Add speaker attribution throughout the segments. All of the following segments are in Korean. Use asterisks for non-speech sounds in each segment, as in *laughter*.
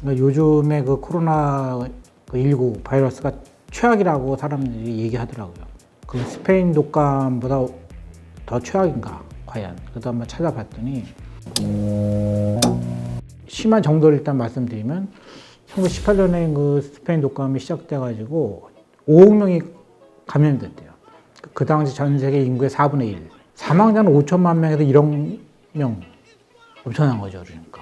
Speaker 1: 그러니까 요즘에 그 코로나 19 바이러스가 최악이라고 사람들이 얘기하더라고요. 그 스페인 독감보다 더 최악인가 과연? 그래서 한번 찾아봤더니 심한 정도를 일단 말씀드리면 1918년에 그 스페인 독감이 시작돼가지고 5억 명이 감염됐대요. 그 당시 전 세계 인구의 4분의 1. 사망자는 5천만 명에서 1억 명. 엄청난 거죠, 그러니까.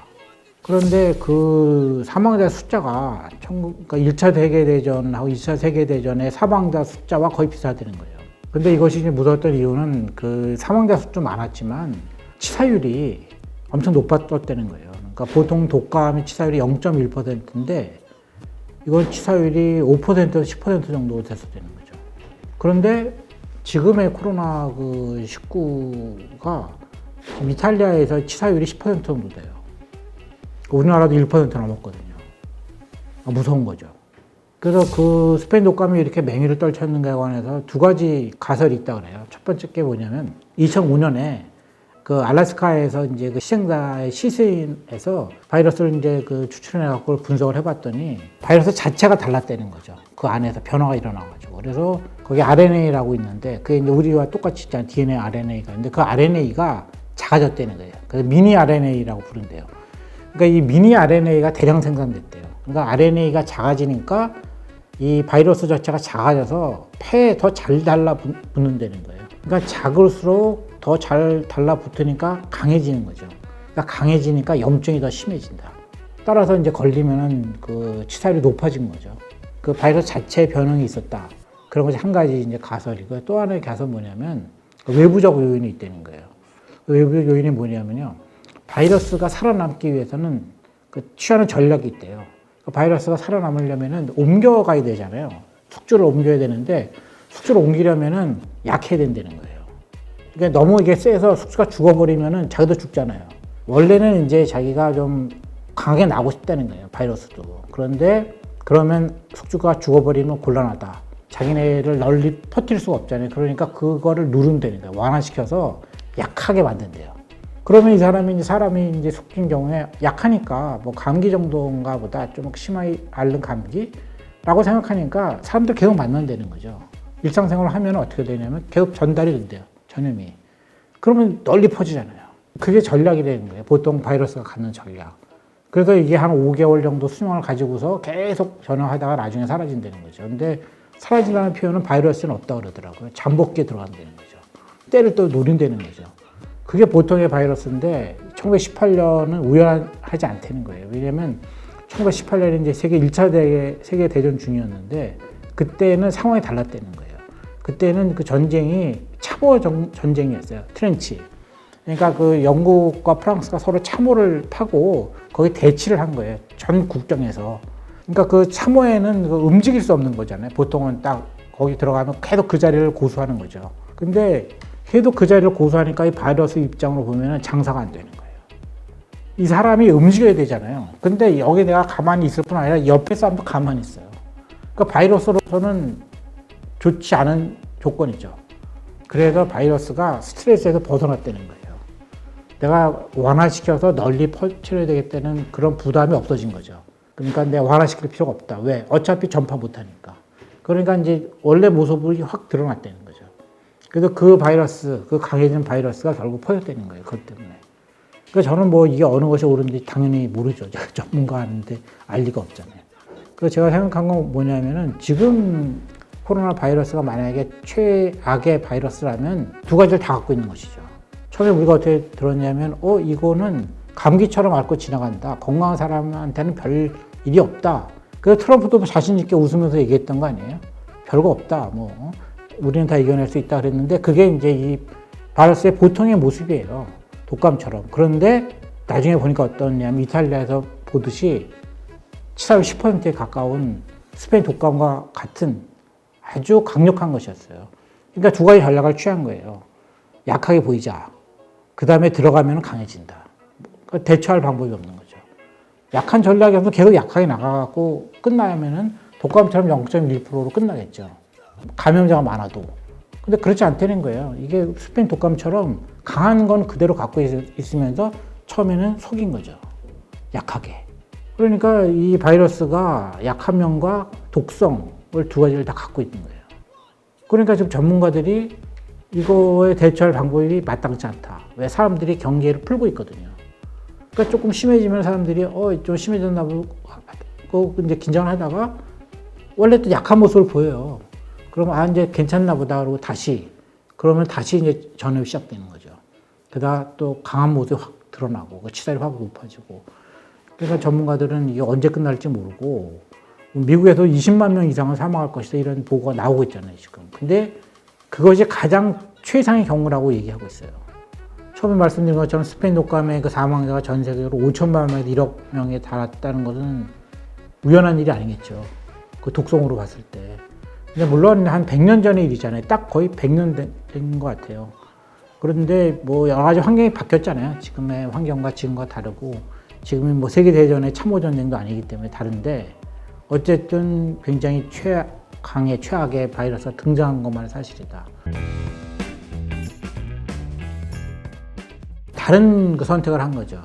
Speaker 1: 그런데 그 사망자 숫자가 청- 그러니까 1차 세계대전하고 2차 세계대전의 사망자 숫자와 거의 비슷하다는 거예요. 근데 이것이 이제 무서웠던 이유는 그 사망자 수도 많았지만 치사율이 엄청 높았다는 거예요. 그러니까 보통 독감의 치사율이 0.1%인데 이건 치사율이 5%에서 10% 정도 됐었다는 거죠. 그런데 지금의 코로나 그 19가 지금 이탈리아에서 치사율이 10% 정도 돼요. 우리나라도 1% 넘었거든요. 아, 무서운 거죠. 그래서 그 스페인 독감이 이렇게 맹위를 떨쳤는가에 관해서 두 가지 가설이 있다 그래요. 첫 번째 게 뭐냐면 2005년에 그 알래스카에서 이제 그 시행사의 시스인에서 바이러스를 이제 그 추출해 갖고 분석을 해봤더니 바이러스 자체가 달랐다는 거죠. 그 안에서 변화가 일어나가지고 그래서 거기 RNA라고 있는데 그게 이제 우리와 똑같이 있잖아요. DNA, RNA가 있는데 그 RNA가 작아졌다는 거예요. 그래서 미니 RNA라고 부른대요. 그러니까 이 미니 RNA가 대량 생산됐대요. 그러니까 RNA가 작아지니까 이 바이러스 자체가 작아져서 폐에 더 잘 달라붙는다는 거예요. 그러니까 작을수록 더 잘 달라붙으니까 강해지는 거죠. 그러니까 강해지니까 염증이 더 심해진다. 따라서 이제 걸리면은 그 치사율이 높아진 거죠. 그 바이러스 자체의 변형이 있었다. 그런 것이 한 가지 이제 가설이고 또 하나의 가설 뭐냐면 그 외부적 요인이 있다는 거예요. 그 외부적 요인이 뭐냐면요. 바이러스가 살아남기 위해서는 그 취하는 전략이 있대요. 그 바이러스가 살아남으려면은 옮겨가야 되잖아요. 숙주를 옮겨야 되는데 숙주를 옮기려면은 약해야 된다는 거예요. 그러니까 너무 이게 세서 숙주가 죽어버리면은 자기도 죽잖아요. 원래는 이제 자기가 좀 강하게 나고 싶다는 거예요. 바이러스도. 그런데 그러면 숙주가 죽어버리면 곤란하다. 자기네를 널리 퍼뜨릴 수가 없잖아요. 그러니까 그거를 누른다는 거예요. 완화시켜서 약하게 만든대요. 그러면 이 사람이 사람이 이제 속긴 경우에 약하니까 뭐 감기 정도인가 보다 좀 심하게 앓는 감기라고 생각하니까 사람들 계속 만난다는 거죠. 일상생활을 하면 어떻게 되냐면 계속 전달이 된대요. 전염이. 그러면 널리 퍼지잖아요. 그게 전략이 되는 거예요. 보통 바이러스가 갖는 전략. 그래서 이게 한 5개월 정도 수명을 가지고서 계속 전화하다가 나중에 사라진다는 거죠. 근데 사라진다는 표현은 바이러스는 없다고 그러더라고요. 잠복기에 들어간다는 거죠. 때를 또 노린다는 거죠. 그게 보통의 바이러스인데 1918년은 우연하지 않다는 거예요. 왜냐면 1918년에 이제 세계 1차 대, 세계 대전 중이었는데 그때는 상황이 달랐다는 거예요. 그때는 그 전쟁이 참호 정- 전쟁이었어요. 트렌치. 그러니까 그 영국과 프랑스가 서로 참호를 파고 거기 대치를 한 거예요. 전 국정에서. 그러니까 그 참호에는 그 움직일 수 없는 거잖아요. 보통은 딱 거기 들어가면 계속 그 자리를 고수하는 거죠. 근데 계속 그 자리를 고수하니까 이 바이러스 입장으로 보면 장사가 안 되는 거예요. 이 사람이 움직여야 되잖아요. 근데 여기 내가 가만히 있을 뿐 아니라 옆에 사람도 가만히 있어요. 그러니까 바이러스로서는 좋지 않은 조건이죠. 그래서 바이러스가 스트레스에서 벗어났다는 거예요. 내가 완화시켜서 널리 퍼뜨려야 되겠다는 그런 부담이 없어진 거죠. 그러니까 내가 완화시킬 필요가 없다. 왜? 어차피 전파 못하니까. 그러니까 이제 원래 모습이 확 드러났다는 거죠. 그래서 그 바이러스, 그 강해진 바이러스가 결국 퍼졌다는 거예요. 그것 때문에. 그래서 저는 뭐 이게 어느 것이 옳은지 당연히 모르죠. 제가 *laughs* 전문가 아닌데 알 리가 없잖아요. 그래서 제가 생각한 건 뭐냐면은 지금 코로나 바이러스가 만약에 최악의 바이러스라면 두 가지를 다 갖고 있는 것이죠. 처음에 우리가 어떻게 들었냐면, 어, 이거는 감기처럼 앓고 지나간다. 건강한 사람한테는 별 일이 없다. 그래서 트럼프도 뭐 자신있게 웃으면서 얘기했던 거 아니에요? 별거 없다. 뭐, 어? 우리는 다 이겨낼 수 있다 그랬는데 그게 이제 이 바이러스의 보통의 모습이에요. 독감처럼. 그런데 나중에 보니까 어떠냐면 이탈리아에서 보듯이 치사율 10%에 가까운 스페인 독감과 같은 아주 강력한 것이었어요. 그러니까 두 가지 전략을 취한 거예요. 약하게 보이자. 그 다음에 들어가면 강해진다. 그러니까 대처할 방법이 없는 거죠. 약한 전략에서 계속 약하게 나가고 끝나면은 독감처럼 0.1%로 끝나겠죠. 감염자가 많아도. 근데 그렇지 않다는 거예요. 이게 스페인 독감처럼 강한 건 그대로 갖고 있- 있으면서 처음에는 속인 거죠. 약하게. 그러니까 이 바이러스가 약한 면과 독성을 두 가지를 다 갖고 있는 거예요. 그러니까 지금 전문가들이 이거에 대처할 방법이 마땅치 않다. 왜 사람들이 경계를 풀고 있거든요. 그러니까 조금 심해지면 사람들이 어 좀 심해졌나 보고 이제 긴장을 하다가 원래 또 약한 모습을 보여요. 그러면 아 이제 괜찮나 보다 그러고 다시 그러면 다시 이제 전염이 시작되는 거죠. 게다가 또 강한 모습이 확 드러나고 그 치사율이 확 높아지고 그러니까 전문가들은 이게 언제 끝날지 모르고 미국에서 20만 명 이상은 사망할 것이다 이런 보고가 나오고 있잖아요 지금. 근데 그것이 가장 최상의 경우라고 얘기하고 있어요. 처음에 말씀드린 것처럼 스페인 독감의 그 사망자가 전 세계적으로 5천만 명에서 1억 명에 달았다는 것은 우연한 일이 아니겠죠. 그 독성으로 봤을 때. 근데 물론 한 100년 전의 일이잖아요. 딱 거의 100년 된 것 같아요. 그런데 뭐 여러 가지 환경이 바뀌었잖아요. 지금의 환경과 지금과 다르고 지금이 뭐 세계대전의 참호전쟁도 아니기 때문에 다른데 어쨌든 굉장히 최강의 최악의 바이러스가 등장한 것만 사실이다. 다른 그 선택을 한 거죠.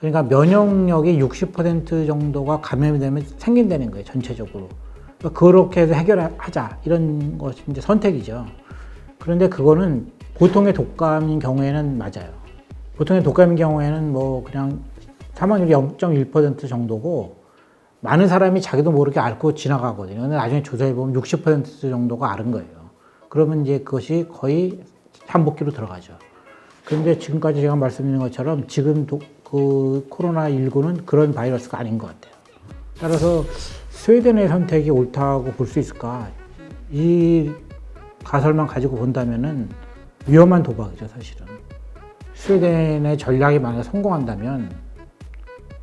Speaker 1: 그러니까 면역력이 60% 정도가 감염이 되면 생긴다는 거예요, 전체적으로. 그러니까 그렇게 해서 해결하자. 이런 것이 이제 선택이죠. 그런데 그거는 보통의 독감인 경우에는 맞아요. 보통의 독감인 경우에는 뭐 그냥 사망률이 0.1% 정도고 많은 사람이 자기도 모르게 앓고 지나가거든요. 근데 나중에 조사해 보면 60% 정도가 앓은 거예요. 그러면 이제 그것이 거의 한복기로 들어가죠. 그런데 지금까지 제가 말씀드린 것처럼 지금 도, 그 코로나 19는 그런 바이러스가 아닌 것 같아요. 따라서 스웨덴의 선택이 옳다고 볼 수 있을까? 이 가설만 가지고 본다면은 위험한 도박이죠, 사실은. 스웨덴의 전략이 만약 성공한다면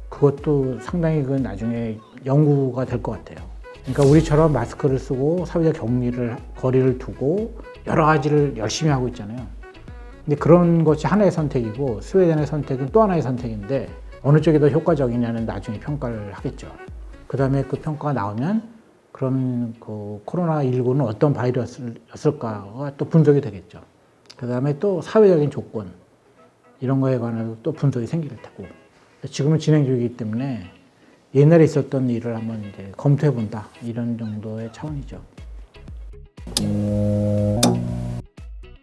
Speaker 1: 그것도 상당히 그 나중에 연구가 될 것 같아요. 그러니까 우리처럼 마스크를 쓰고 사회적 격리를 거리를 두고 여러 가지를 열심히 하고 있잖아요. 근데 그런 것이 하나의 선택이고 스웨덴의 선택은 또 하나의 선택인데 어느 쪽이 더 효과적이냐는 나중에 평가를 하겠죠. 그 다음에 그 평가가 나오면 그럼 그 코로나19는 어떤 바이러스였을까가 또 분석이 되겠죠. 그 다음에 또 사회적인 조건 이런 거에 관해서 또 분석이 생길 테고 지금은 진행 중이기 때문에 옛날에 있었던 일을 한번 이제 검토해 본다 이런 정도의 차원이죠.